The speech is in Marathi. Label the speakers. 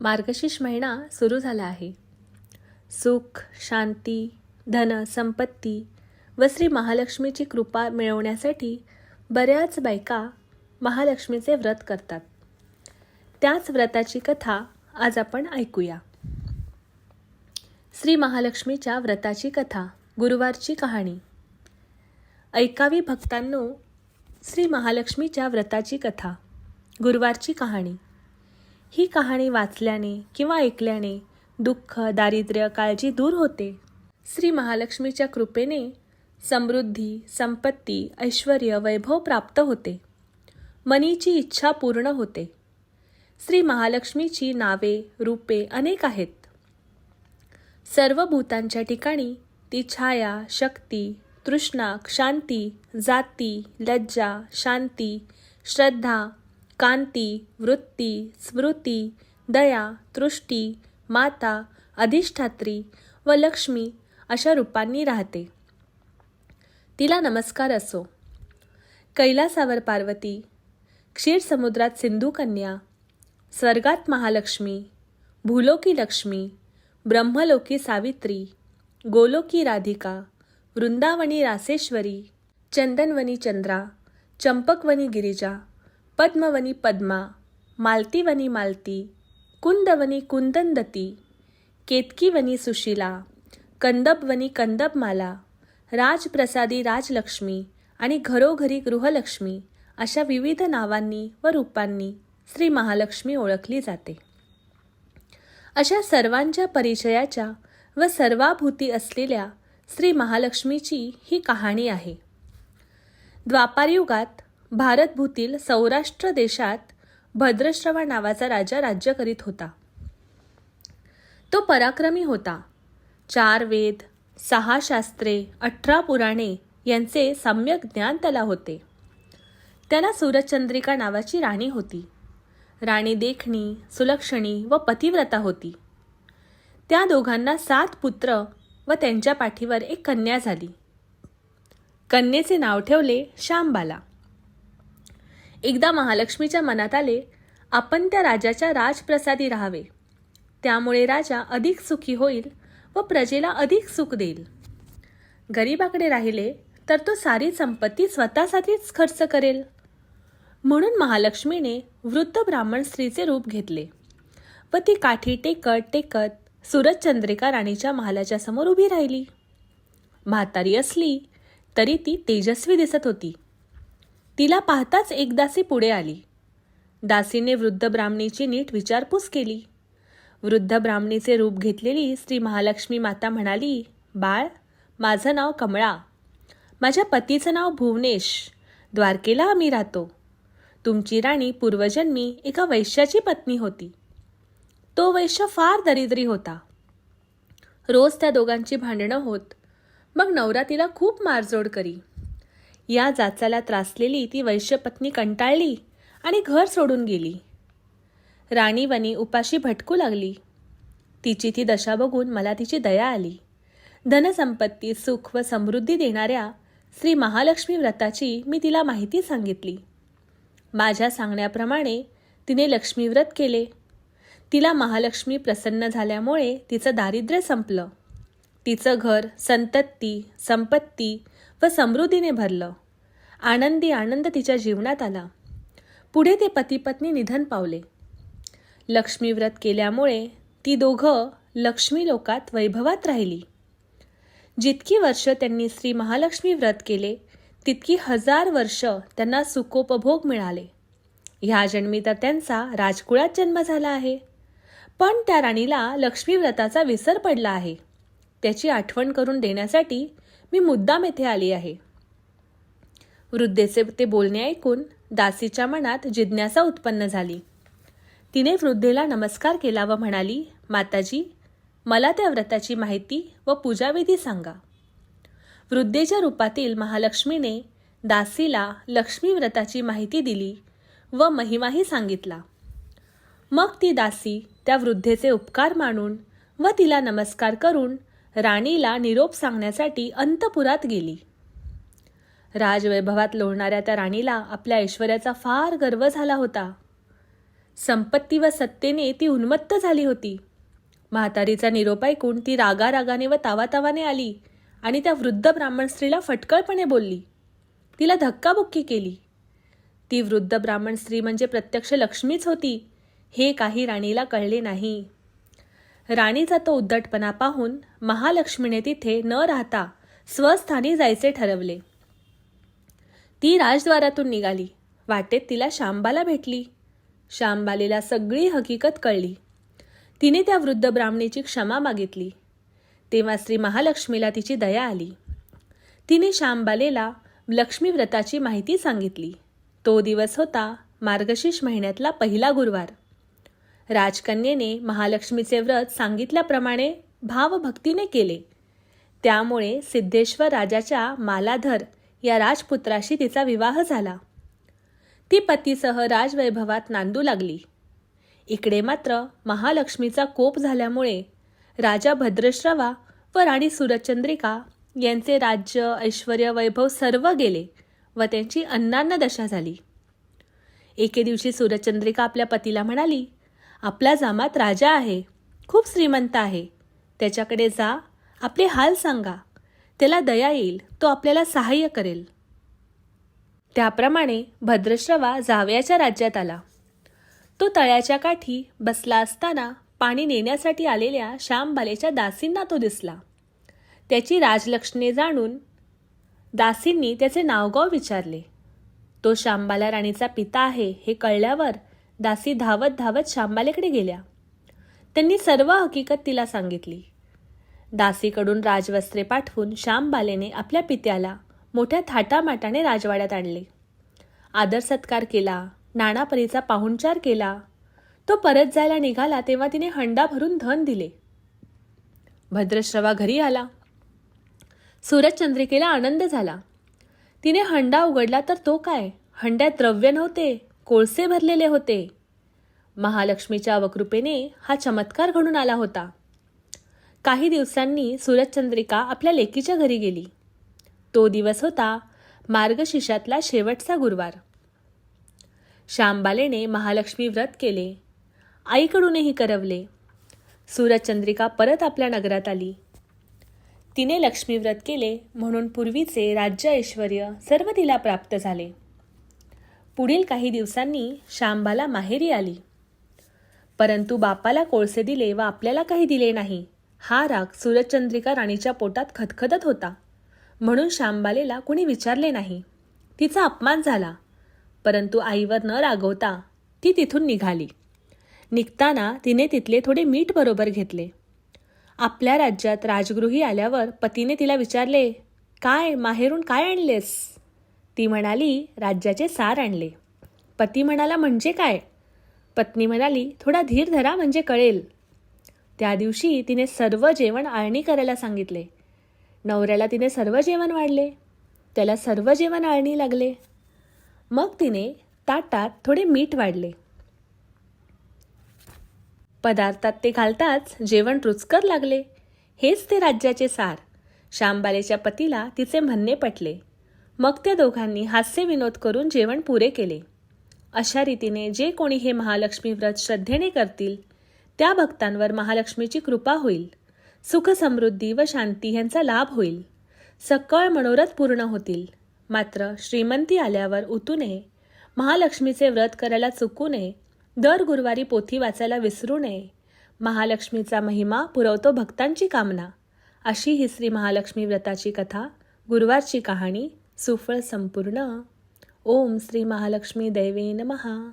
Speaker 1: मार्गशीर्ष महिना सुरू झाला आहे. सुख शांती धन संपत्ती व श्री महालक्ष्मीची कृपा मिळवण्यासाठी बऱ्याच बायका महालक्ष्मीचे व्रत करतात. त्याच व्रताची कथा आज आपण ऐकूया. श्री महालक्ष्मीच्या व्रताची कथा गुरुवारची कहाणी. ऐकावी भक्तांनो श्री महालक्ष्मीच्या व्रताची कथा गुरुवारची कहाणी. ही कहाणी वाचल्याने किंवा ऐकल्याने दुःख दारिद्र्य काळजी दूर होते. श्री महालक्ष्मीच्या कृपेने समृद्धी संपत्ती ऐश्वर वैभव प्राप्त होते. मनीची इच्छा पूर्ण होते. श्री महालक्ष्मीची नावे रूपे अनेक आहेत. सर्व भूतांच्या ठिकाणी ती छाया शक्ती तृष्णा शांती जाती लज्जा शांती श्रद्धा कांती वृत्ती स्मृती दया तृष्टी माता अधिष्ठात्री व लक्ष्मी अशा रूपांनी राहते. तिला नमस्कार असो. कैलासावर पार्वती क्षीरसमुद्रात सिंधुकन्या स्वर्गात महालक्ष्मी भूलोकी लक्ष्मी ब्रह्मलोकी सावित्री गोलोकी राधिका वृंदावनी रासेश्वरी चंदनवनी चंद्रा चंपकवनी गिरिजा पद्मवनी पद्मा मालतीवनी मालती कुंदवनी कुंदनदती केतकीवनी सुशीला कंदबवनी कंदबमाला राजप्रसादी राजलक्ष्मी आणि घरोघरी गृहलक्ष्मी अशा विविध नावांनी व रूपांनी श्री महालक्ष्मी ओळखली जाते. अशा सर्वांच्या परिचयाच्या व सर्वाभूती असलेल्या श्री महालक्ष्मीची ही कहाणी आहे. द्वापारयुगात भारतभूतील सौराष्ट्र देशात भद्रश्रवा नावाचा राजा राज्य करीत होता. तो पराक्रमी होता. चार वेद सहा शास्त्रे अठरा पुराणे यांचे सम्यक ज्ञान त्याला होते. त्याला सूरचंद्रिका नावाची राणी होती. राणी देखणी सुलक्षणी व पतिव्रता होती. त्या दोघांना सात पुत्र व त्यांच्या पाठीवर एक कन्या झाली. कन्येचे नाव ठेवले श्यामबाला. एकदा महालक्ष्मीच्या मनात आले आपण त्या राजाच्या राजप्रसादी राहावे. त्यामुळे राजा अधिक सुखी होईल व प्रजेला अधिक सुख देईल. गरीबाकडे राहिले तर तो सारी संपत्ती स्वतःसाठीच खर्च करेल. म्हणून महालक्ष्मीने वृद्ध ब्राह्मण स्त्रीचे रूप घेतले व ती काठी टेकत टेकत सूरजचंद्रिका राणीच्या महालाच्या समोर उभी राहिली. म्हातारी असली तरी ती तेजस्वी दिसत होती. तिला पाहताच एक दासी पुढे आली. दासीने वृद्ध ब्राह्मणीची नीट विचारपूस केली. वृद्ध ब्राह्मणीचे रूप घेतलेली श्री महालक्ष्मी माता म्हणाली बाळ माझं नाव कमळा. माझ्या पतीचं नाव भुवनेश. द्वारकेला आम्ही राहतो. तुमची राणी पूर्वजन्मी एका वैश्याची पत्नी होती. तो वैश्य फार दरिद्री होता. रोज त्या दोघांची भांडणं होत. मग नवरा तिला खूप मारजोड करी. या जाचाला त्रासलेली ती वैश्यपत्नी कंटाळली आणि घर सोडून गेली. राणीवनी उपाशी भटकू लागली. तिची ती दशा बघून मला तिची दया आली. धनसंपत्ती सुख व समृद्धी देणाऱ्या श्री महालक्ष्मी व्रताची मी तिला माहिती सांगितली. माझ्या सांगण्याप्रमाणे तिने लक्ष्मी व्रत केले. तिला महालक्ष्मी प्रसन्न झाल्यामुळे तिचं दारिद्र्य संपलं. तिचं घर संतत्ती संपत्ती व समृद्धीने भरलं. आनंदी आनंद तिच्या जीवनात आला. पुढे ते पतीपत्नी निधन पावले. लक्ष्मीव्रत केल्यामुळे ती दोघं लक्ष्मी लोकात वैभवात राहिली. जितकी वर्ष त्यांनी श्री महालक्ष्मी व्रत केले तितकी हजार वर्ष त्यांना सुखोपभोग मिळाले. ह्या जन्मी तर त्यांचा राजकुळात जन्म झाला आहे. पण त्या राणीला लक्ष्मीव्रताचा विसर पडला आहे. त्याची आठवण करून देण्यासाठी मी मुद्दाम येथे आली आहे. वृद्धेचे ते बोलणे ऐकून दासीच्या मनात जिज्ञासा उत्पन्न झाली. तिने वृद्धेला नमस्कार केला व म्हणाली माताजी मला त्या व्रताची माहिती व पूजाविधी सांगा. वृद्धेच्या रूपातील महालक्ष्मीने दासीला लक्ष्मी व्रताची माहिती दिली व महिमाही सांगितला. मग ती दासी त्या वृद्धेचे उपकार मानून व तिला नमस्कार करून राणीला निरोप सांगण्यासाठी अंतपुरात गेली. राजवैभवात लोळणाऱ्या त्या राणीला आपल्या ऐश्वर्याचा फार गर्व झाला होता. संपत्ती व सत्तेने ती उन्मत्त झाली होती. म्हातारीचा निरोप ऐकून ती रागारागाने व तावातावाने आली आणि त्या वृद्ध ब्राह्मण स्त्रीला फटकळपणे बोलली. तिला धक्काबुक्की केली. ती वृद्ध ब्राह्मण स्त्री म्हणजे प्रत्यक्ष लक्ष्मीच होती हे काही राणीला कळले नाही. राणीचा तो उद्धटपणा पाहून महालक्ष्मीने तिथे न राहता स्वस्थानी जायचे ठरवले. ती राजद्वारातून निघाली. वाटेत तिला शांबाला भेटली. शांबालीला सगळी हकीकत कळली. तिने त्या वृद्ध ब्राह्मणीची क्षमा मागितली. तेव्हा श्री महालक्ष्मीला तिची दया आली. तिने शांबालेला लक्ष्मी व्रताची माहिती सांगितली. तो दिवस होता मार्गशीर्ष महिन्यातला पहिला गुरुवार. राजकन्येने महालक्ष्मीचे व्रत सांगितल्याप्रमाणे भावभक्तीने केले. त्यामुळे सिद्धेश्वर राजाच्या मालाधर या राजपुत्राशी तिचा विवाह झाला. ती पतीसह राजवैभवात नांदू लागली. इकडे मात्र महालक्ष्मीचा कोप झाल्यामुळे राजा भद्रश्रवा व राणी सुरचंद्रिका यांचे राज्य ऐश्वर वैभव सर्व गेले व त्यांची अन्नान्न दशा झाली. एके दिवशी सूरचंद्रिका आपल्या पतीला म्हणाली आपला जामात राजा आहे खूप श्रीमंत आहे. त्याच्याकडे जा आपले हाल सांगा. त्याला दया येईल तो आपल्याला सहाय्य करेल. त्याप्रमाणे भद्रश्रवा जावयाच्या राज्यात आला. तो तळ्याच्या काठी बसला असताना पाणी नेण्यासाठी आलेल्या श्यामबालेच्या दासींना तो दिसला. त्याची राजलक्ष्मी जाणून दासींनी त्याचे नावगाव विचारले. तो श्यामबाला राणीचा पिता आहे हे कळल्यावर दासी धावत धावत श्यामबालेकडे गेल्या. त्यांनी सर्व हकीकत तिला सांगितली. दासीकडून राजवस्त्रे पाठवून श्यामबालेने आपल्या पित्याला मोठ्या थाटामाटाने राजवाड्यात आणले. आदर सत्कार केला नाणापरीचा पाहुणचार केला. तो परत जायला निघाला तेव्हा तिने हंडा भरून धन दिले. भद्रश्रवा घरी आला. सूरजचंद्रिकेला आनंद झाला. तिने हंडा उघडला तर तो काय? हंड्यात द्रव्य नव्हते कोळसे भरलेले होते. महालक्ष्मीच्या अवकृपेने हा चमत्कार घडून आला होता. काही दिवसांनी सूरजचंद्रिका आपल्या लेकीच्या घरी गेली. तो दिवस होता मार्गशीर्षातला शेवटचा गुरुवार. श्यामबालेने महालक्ष्मी व्रत केले. आईकडूनही करवले. सूरजचंद्रिका परत आपल्या नगरात आली. तिने लक्ष्मी व्रत केले म्हणून पूर्वीचे राज्य ऐश्वर सर्व तिला प्राप्त झाले. पुढील काही दिवसांनी श्यामबाला माहेरी आली. परंतु बापाला कोळसे दिले व आपल्याला काही दिले नाही. हा राग सूरजचंद्रिका राणीच्या पोटात खतखतत होता. म्हणून श्यामबालेला कुणी विचारले नाही. तिचा अपमान झाला. परंतु आईवर न रागवता ती तिथून निघाली. निघताना तिने तिथले थोडे मीठ बरोबर घेतले. आपल्या राज्यात राजगृही आल्यावर पतीने तिला विचारले काय माहेरून काय आणलेस? ती म्हणाली राज्याचे सार आणले. पती म्हणाला म्हणजे काय? पत्नी म्हणाली थोडा धीर धरा म्हणजे कळेल. त्या दिवशी तिने सर्व जेवण आळणी करायला सांगितले. नवऱ्याला तिने सर्व जेवण वाढले. त्याला सर्व जेवण आळणी लागले. मग तिने ताटात थोडे मीठ वाढले. पदार्थात ते घालताच जेवण रुचकर लागले. हेच ते राज्याचे सार. श्यामबालेच्या पतीला तिचे म्हणणे पटले. मग त्या दोघांनी हास्यविनोद करून जेवण पुरे केले. अशा रीतीने जे कोणी हे महालक्ष्मी व्रत श्रद्धेने करतील त्या भक्तांवर महालक्ष्मीची कृपा होईल. सुख समृद्धी व शांती यांचा लाभ होईल. सकळ मनोरथ पूर्ण होतील. मात्र श्रीमंती आल्यावर उतू नये. महालक्ष्मीचे व्रत करायला चुकू नये. दर गुरुवारी पोथी वाचायला विसरू नये. महालक्ष्मीचा महिमा पुरवतो भक्तांची कामना. अशी ही श्री महालक्ष्मी व्रताची कथा गुरुवारची कहाणी सुफळ संपूर्ण. ओम श्री महालक्ष्मी दैवे नमहा